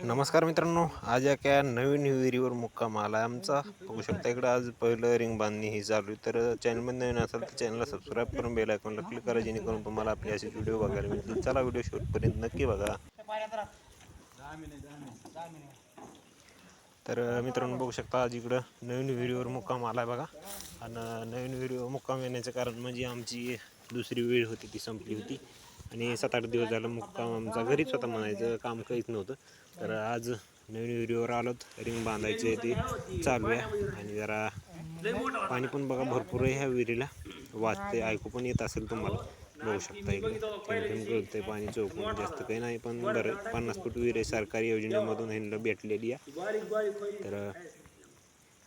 नमस्कार मित्रांनो आज या काय नवीन विहिरीवर मुक्काम आला आहे आमचा. बघू शकता इकडं आज पहिलं रिंग बांधणी ही चालू आहे. तर चॅनलमध्ये नवीन असेल तर चॅनलला सबस्क्राईब करून बेल आयकॉनला क्लिक करा जेणेकरून तुम्हाला आपले असे व्हिडिओ बघायला मिळतील. चला व्हिडिओ शेवटपर्यंत नक्की बघा. तर मित्रांनो बघू शकता आज इकडं नवीन विहिरीवर मुक्काम आला आहे बघा. आणि नवीन विहिरीवर मुक्काम येण्याचं कारण म्हणजे आमची दुसरी वेळ होती ती संपली होती. आणि सात आठ दिवस झालं मुक्काम आमचा घरीच होता म्हणायचं काम काहीच नव्हतं. तर आज नवीन विहिरीवर आलोत. रिंग बांधायची ती चालू आहे. आणि जरा पाणी पण बघा भरपूर आहे ह्या विहिरीला. वाचते ऐकू पण येत असेल तुम्हाला. बघू शकता इकडे. थेंब पाणी चौकून. जास्त काही नाही पण बरं पन्नास फूट विहीर आहे. सरकारी योजनेमधून ह्यांना भेटलेली आहे. तर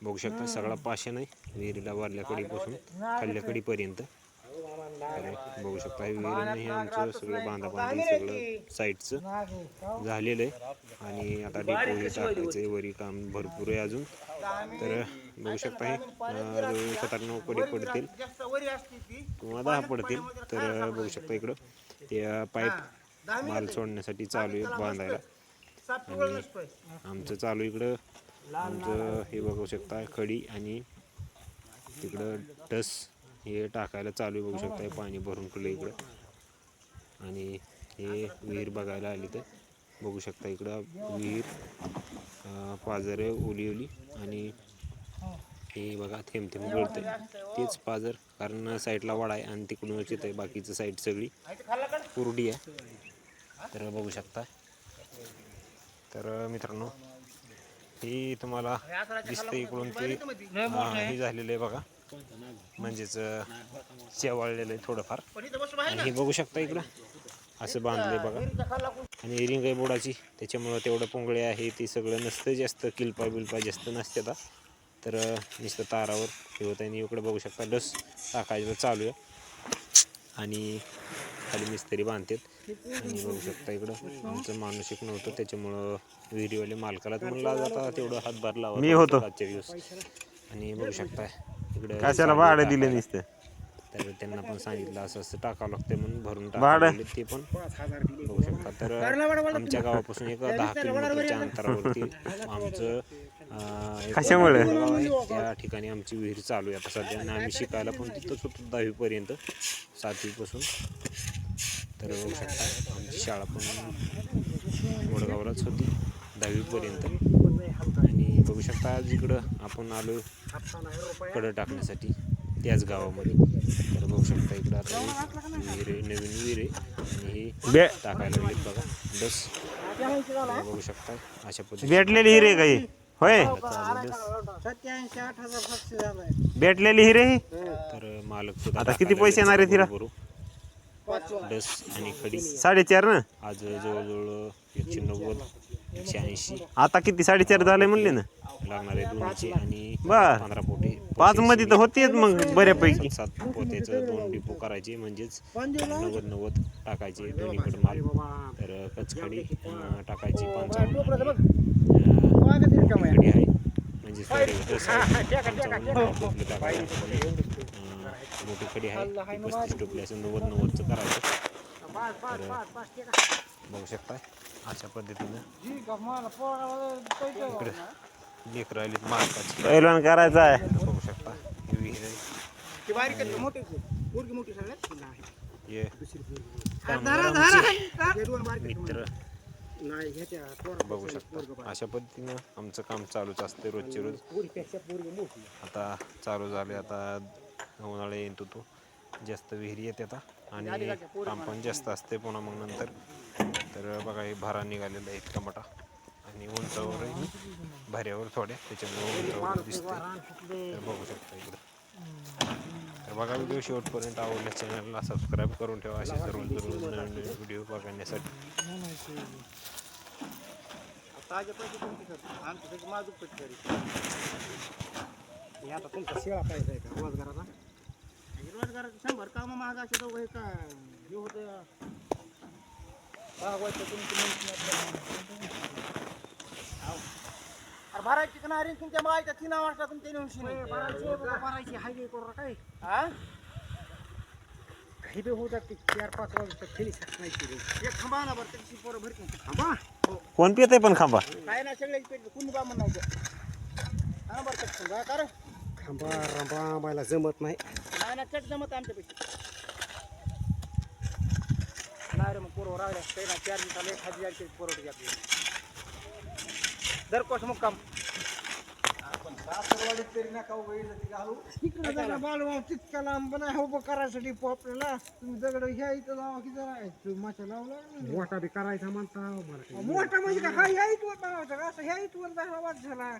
बघू शकता सगळा पाषाण नाही विहिरीला वरल्या खाल्ल्याकडीपर्यंत. बघू शकता हे विहिरीनं हे आमचं सगळं बांधा बांधी सगळं साईडचं झालेलं आहे. आणि आता डिपो हे टाकायचं आहे वरी काम भरपूर आहे अजून. तर बघू शकता हे अं, जवळ सात आठ नऊ कडी पडतील. किंवा दहा पडतील. तर बघू शकता इकडं. ते पाईप माल सोडण्यासाठी चालू आहे बांधायला. आणि आमचं चालू इकडं. आमचं हे बघू शकता खडी आणि तिकडं टस हे टाकायला चालू आहे बघू शकता हे पाणी भरून ठेवलं इकडं. आणि हे विहीर बघायला आली तर बघू शकता इकडं विहीर आहे ओली ओली आणि हे. बघा थेंब थेंब गळते तेच पाझर कारण साईडला वाडा आहे आणि तिकडूनच येतं आहे. बाकीचं साईड सगळी कुरडी आहे. तर बघू शकता. तर मित्रांनो ही तुम्हाला दिसते इकडून ते. हे झालेलं आहे बघा. म्हणजेच अं, शेवाळलेलं आहे थोडंफार. आणि हे बघू शकता इकडं. असं बांधलंय बघा. आणि रिंग आहे बोर्डाची त्याच्यामुळं तेवढं पोंगळे आहे ते सगळं नसतं जास्त किलपा बिलपा जास्त नसते आता. तर नुसतं तारावर हे होतं आणि इकडं बघू शकता डस टाकायचं चालू आहे. आणि खाली मिस्त्री बांधतात. आणि बघू शकता इकडं आमचं मानसिक नव्हतं. त्याच्यामुळं विहिरीवाले मालकालाच म्हणला जाता तेवढं हातभार लावा. मी होतो. आजच्या दिवस. आणि बघू शकता इकडं कशाला भाडं दिलं नुसतं? तर त्यांना पण सांगितलं असं असं टाकावं लागतं म्हणून भरून? टाकावं ते पण. बघू शकता. तर आमच्या गावापासून एक दहा किलोमीटरच्या अंतरावरती आमचं कशामुळे? त्या ठिकाणी आमची विहीर चालू आहे आता सध्या. आम्ही शिकायला पण तिथंच होतो दहावीपर्यंत सातवीपासून. तर बघू शकता आमची शाळा पण वडगावलाच होती दहावीपर्यंत. आणि बघू शकता आज इकडं आपण आलो कडं टाकण्यासाठी त्याच गावामध्ये. तर बघू शकता इकडं आता विहीर नवीन विहीर आणि हे बे टाकायला लागलेत बघा. बस. बघू शकता अशा पद्धतीने. भेटलेली हिरे काही होय. भेटलेली हिरे ही? तर मालक सुद्धा आता किती पैसे येणार आहे तिला? बरोबर. डस आणि खडी. साडेचार ना? आज जवळजवळ एकशे नव्वद. एकशे ऐंशी. आता किती? साडेचार झाले म्हणले ना? लागणार आहे दोनशे आणि बर. पंधरा पोटे पाच मध्ये तर होतेच मग बऱ्यापैकी. सात पोत्याचं दोन डिपो करायचे म्हणजेच नव्वद नव्वद टाकायचे दोन्हीकडे माल. तर कचखडी टाकायची पंचावन्न आहे. म्हणजे. पंचावन्न मोठी खडी आहे. पस्तीस टोपली असं नव्वद नव्वदचं करायचं. बघू शकता अशा पद्धतीनं. इकडे लेकर राहिली मालकाची पहिलवान करायचा आहे. बघू शकता. ही विहीर आहे. हे. मित्र. बघू शकता. अशा पद्धतीनं आमचं काम चालूच असते रोजचे रोज. आता चालू झाले आता उन्हाळा येतो तो. जास्त विहिरी येते आता. आणि काम पण जास्त असते पुन्हा मग नंतर. तर बघा हे भारा निघालेला आहे इतका मोठा. आणि उंचावर आहे, भाऱ्यावर थोड्या त्याच्यामुळे उंचावर दिसते तर बघू शकता इकडं. तर बघा व्हिडिओ शेवटपर्यंत आवडल्या चॅनलला सबस्क्राईब करून ठेवा. असे रोज रोज नवीन नवीन व्हिडिओ बघण्यासाठी. ताजे पैसे तुमचे खर्च आमच्या त्याची माझं पैसे घरी हे आता तुमचा सेवा पाहिजे आहे का? रोजगाराचा? रोजगाराचं शंभर कामं महाग असे दोघं हे का हे होतं अरे भरायची का नाही तुमच्या मायच्या तीन वाजता तुमच्या नेऊन भरायची हायवे करू काय? हा काही बी चार पाच वाजता खेळी नाही एक ना बरं त्याची पोरं भरत नाही थांबा. कोण पित आहे पण खांबा? काय ना सगळे पेट कुणी बा म्हणायचं हा बरं चट का कर. खांबा रांबा जमत नाही. ना चट जमत आमच्यापेक्षा नाही रे मग पोरं राहिल्या काही ना चार दिवसाला एक हजार जायचे पोरवटी आपली. दर कोस मुक्काम तिकडे जरा. बालवा तितक्या लांब नाही उभं करायसाठी आपल्याला. तुम्ही दगड घ्या इथं लावा की जरा माच्या लावला मोठा बी करायचा म्हणता. मोठा म्हणजे का हा ह्या इथवर बनवायचा का असं ह्या इथवर दहा झाला.